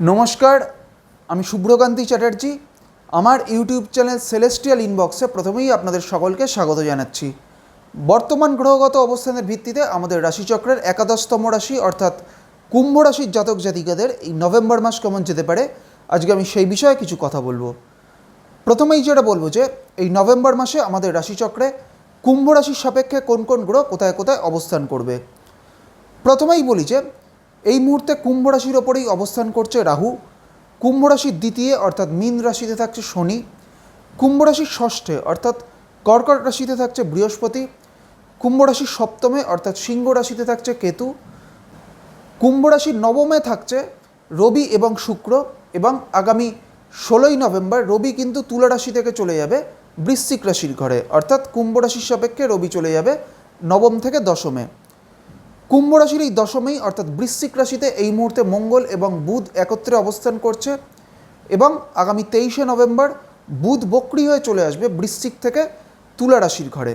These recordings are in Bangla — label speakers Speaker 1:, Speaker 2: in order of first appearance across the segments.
Speaker 1: নমস্কার, আমি শুভ্রকান্তি চ্যাটার্জি। আমার ইউটিউব চ্যানেল সেলেস্টিয়াল ইনবক্সে প্রথমেই আপনাদের সকলকে স্বাগত জানাচ্ছি। বর্তমান গ্রহগত অবস্থানের ভিত্তিতে আমাদের রাশিচক্রের একাদশতম রাশি, অর্থাৎ কুম্ভ রাশির জাতক জাতিকাদের এই নভেম্বর মাস কেমন যেতে পারে, আজকে আমি সেই বিষয়ে কিছু কথা বলব। প্রথমেই যেটা বলব যে, এই নভেম্বর মাসে আমাদের রাশিচক্রে কুম্ভ রাশির সাপেক্ষে কোন কোন গ্রহ কোথায় কোথায় অবস্থান করবে। প্রথমেই বলি যে এই মুহূর্তে কুম্ভ রাশির ওপরেই অবস্থান করছে রাহু। কুম্ভ রাশির দ্বিতীয়, অর্থাৎ মীন রাশিতে থাকছে শনি। কুম্ভ রাশির ষষ্ঠে, অর্থাৎ কর্কট রাশিতে থাকছে বৃহস্পতি। কুম্ভ রাশির সপ্তমে, অর্থাৎ সিংহ রাশিতে থাকছে কেতু। কুম্ভ রাশির নবমে থাকছে রবি এবং শুক্র এবং আগামী ষোলোই নভেম্বর রবি কিন্তু তুলা রাশি থেকে চলে যাবে বৃশ্চিক রাশির ঘরে। অর্থাৎ কুম্ভ রাশির সাপেক্ষে রবি চলে যাবে নবম থেকে দশমে। কুম্ভ রাশির এই দশমেই অর্থাৎ বৃশ্চিক রাশিতে এই মুহূর্তে মঙ্গল এবং বুধ একত্রে অবস্থান করছে এবং আগামী তেইশে নভেম্বর বুধ বক্রি হয়ে চলে আসবে বৃশ্চিক থেকে তুলা রাশির ঘরে।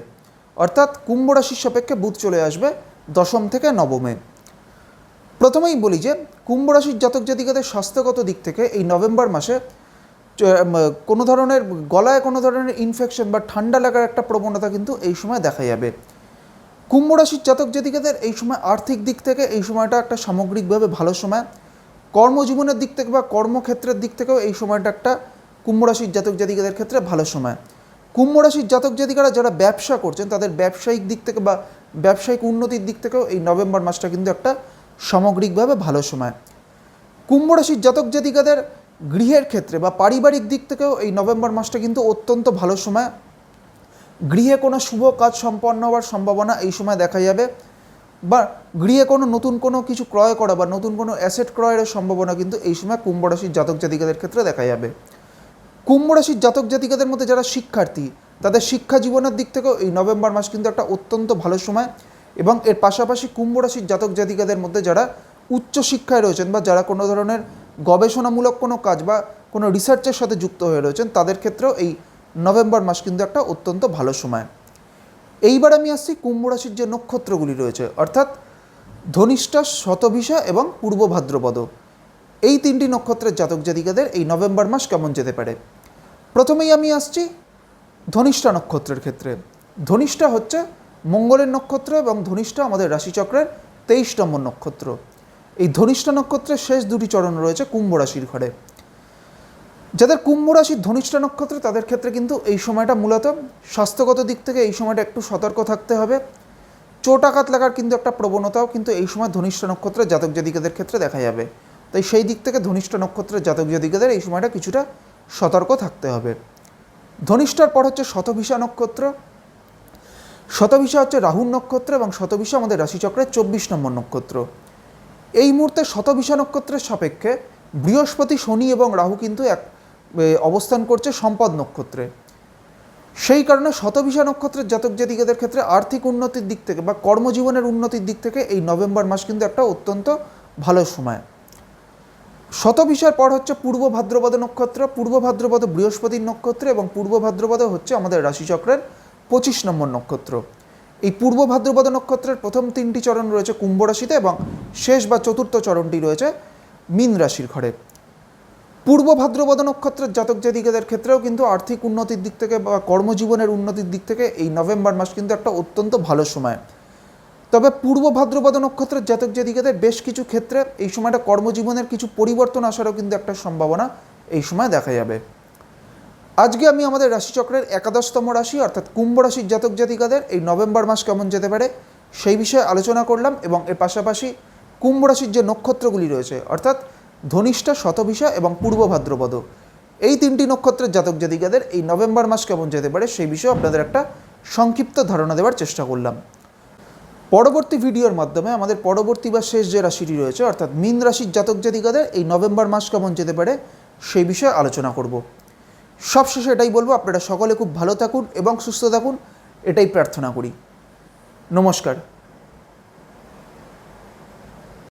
Speaker 1: অর্থাৎ কুম্ভ রাশির সাপেক্ষে বুধ চলে আসবে দশম থেকে নবমে। প্রথমেই বলি যে, কুম্ভ রাশির জাতক জাতিকাদের স্বাস্থ্যগত দিক থেকে এই নভেম্বর মাসে কোনো ধরনের গলায় কোনো ধরনের ইনফেকশন বা ঠান্ডা লাগার একটা প্রবণতা কিন্তু এই সময় দেখা যাবে। কুম্ভ রাশির জাতক জাতিকাদের এই সময় আর্থিক দিক থেকে এই সময়টা একটা সামগ্রিকভাবে ভালো সময়। কর্মজীবনের দিক থেকে বা কর্মক্ষেত্রের দিক থেকেও এই সময়টা একটা কুম্ভ রাশির জাতক জাতিকাদের ক্ষেত্রে ভালো সময়। কুম্ভ রাশির জাতক জাতিকারা যারা ব্যবসা করছেন, তাদের ব্যবসায়িক দিক থেকে বা ব্যবসায়িক উন্নতির দিক থেকেও এই নভেম্বর মাসটা কিন্তু একটা সামগ্রিকভাবে ভালো সময়। কুম্ভ রাশির জাতক জাতিকাদের গৃহের ক্ষেত্রে বা পারিবারিক দিক থেকেও এই নভেম্বর মাসটা কিন্তু অত্যন্ত ভালো সময়। গৃহে কোনো শুভ কাজ সম্পন্ন হওয়ার সম্ভাবনা এই সময় দেখা যাবে, বা গৃহে কোনো নতুন কোনো কিছু ক্রয় করা বা নতুন কোনো অ্যাসেট ক্রয়ের সম্ভাবনা কিন্তু এই সময় কুম্ভ রাশির জাতক জাতিকাদের ক্ষেত্রে দেখা যাবে। কুম্ভ রাশির জাতক জাতিকাদের মধ্যে যারা শিক্ষার্থী, তাদের শিক্ষা জীবনের দিক থেকেও এই নভেম্বর মাস কিন্তু একটা অত্যন্ত ভালো সময় এবং এর পাশাপাশি কুম্ভ রাশির জাতক জাতিকাদের মধ্যে যারা উচ্চ শিক্ষায় রয়েছেন বা যারা কোনো ধরনের গবেষণামূলক কোনো কাজ বা কোনো রিসার্চের সাথে যুক্ত হয়ে রয়েছেন, তাদের ক্ষেত্রেও এই নভেম্বর মাস কিন্তু একটা অত্যন্ত ভালো সময়। এইবার আমি আসছি কুম্ভ রাশির যে নক্ষত্রগুলি রয়েছে, অর্থাৎ ধনিষ্ঠা শতভিষা এবং পূর্ব ভাদ্রপদ। এই তিনটি নক্ষত্রের জাতক জাতিকাদের এই নভেম্বর মাস কেমন যেতে পারে? প্রথমেই আমি আসছি ধনিষ্ঠা নক্ষত্রের ক্ষেত্রে। ধনিষ্ঠা হচ্ছে মঙ্গলের নক্ষত্র এবং ধনিষ্ঠা আমাদের রাশিচক্রের তেইশ নম্বর নক্ষত্র। এই ধনিষ্ঠা নক্ষত্রের শেষ দুটি চরণ রয়েছে কুম্ভ রাশির ঘরে। যাদের কুম্ভ রাশির ধনিষ্ঠা নক্ষত্র, তাদের ক্ষেত্রে কিন্তু এই সময়টা মূলত স্বাস্থ্যগত দিক থেকে এই সময়টা একটু সতর্ক থাকতে হবে। চোট আঘাত লাগার কিন্তু একটা প্রবণতাও কিন্তু এই সময় ধনিষ্ঠা নক্ষত্রের জাতক জাতিকাদের ক্ষেত্রে দেখা যাবে। তাই সেই দিক থেকে ধনিষ্ঠা নক্ষত্রের জাতক জাতিকাদের এই সময়টা কিছুটা সতর্ক থাকতে হবে। ধনিষ্ঠার পর হচ্ছে শতভিষা নক্ষত্র। শতভিষা হচ্ছে রাহুর নক্ষত্র এবং শতভিষা আমাদের রাশিচক্রের চব্বিশ নম্বর নক্ষত্র। এই মুহূর্তে শতভিষা নক্ষত্রের সাপেক্ষে বৃহস্পতি, শনি এবং রাহু কিন্তু এক অবস্থান করছে সম্পদ নক্ষত্রে। সেই কারণে শতভিষা নক্ষত্রের জাতক জাতিকাদের ক্ষেত্রে আর্থিক উন্নতির দিক থেকে বা কর্মজীবনের উন্নতির দিক থেকে এই নভেম্বর মাস কিন্তু একটা অত্যন্ত ভালো সময়। শতভিষার পর হচ্ছে পূর্ব ভাদ্রপদ নক্ষত্র, পূর্ব ভাদ্রপদ বৃহস্পতির নক্ষত্র এবং পূর্ব ভাদ্রপদ হচ্ছে আমাদের রাশিচক্রের পঁচিশ নম্বর নক্ষত্র। এই পূর্ব ভাদ্রপদ নক্ষত্রের প্রথম তিনটি চরণ রয়েছে কুম্ভ রাশিতে এবং শেষ বা চতুর্থ চরণটি রয়েছে মীন রাশির ঘরে। পূর্ব ভাদ্রপদ নক্ষত্রের জাতক জাতিকাদের ক্ষেত্রেও কিন্তু আর্থিক উন্নতির দিক থেকে বা কর্মজীবনের উন্নতির দিক থেকে এই নভেম্বর মাস কিন্তু একটা অত্যন্ত ভালো সময়। তবে পূর্ব ভাদ্রপদ নক্ষত্রের জাতক জাতিকাদের বেশ কিছু ক্ষেত্রে এই সময়টা কর্মজীবনের কিছু পরিবর্তন আসারও কিন্তু একটা সম্ভাবনা এই সময় দেখা যাবে। আজকে আমি আমাদের রাশিচক্রের একাদশতম রাশি অর্থাৎ কুম্ভ রাশির জাতক জাতিকাদের এই নভেম্বর মাস কেমন যেতে পারে সেই বিষয়ে আলোচনা করলাম এবং এর পাশাপাশি কুম্ভ রাশির যে নক্ষত্রগুলি রয়েছে অর্থাৎ ধনিষ্ঠা, শতভিষা এবং পূর্ব ভাদ্রপদ। এই তিনটি নক্ষত্রের জাতক জাতিকাদের এই নভেম্বর মাস কেমন যেতে পারে সেই বিষয়ে আপনাদের একটা সংক্ষিপ্ত ধারণা দেওয়ার চেষ্টা করলাম। পরবর্তী ভিডিওর মাধ্যমে আমাদের পরবর্তী বা শেষ যে রাশিটি রয়েছে, অর্থাৎ মীন রাশির জাতক জাতিকাদের এই নভেম্বর মাস কেমন যেতে পারে সেই বিষয়ে আলোচনা করব। সবশেষে এটাই বলব, আপনারা সকলে খুব ভালো থাকুন এবং সুস্থ থাকুন, এটাই প্রার্থনা করি। নমস্কার।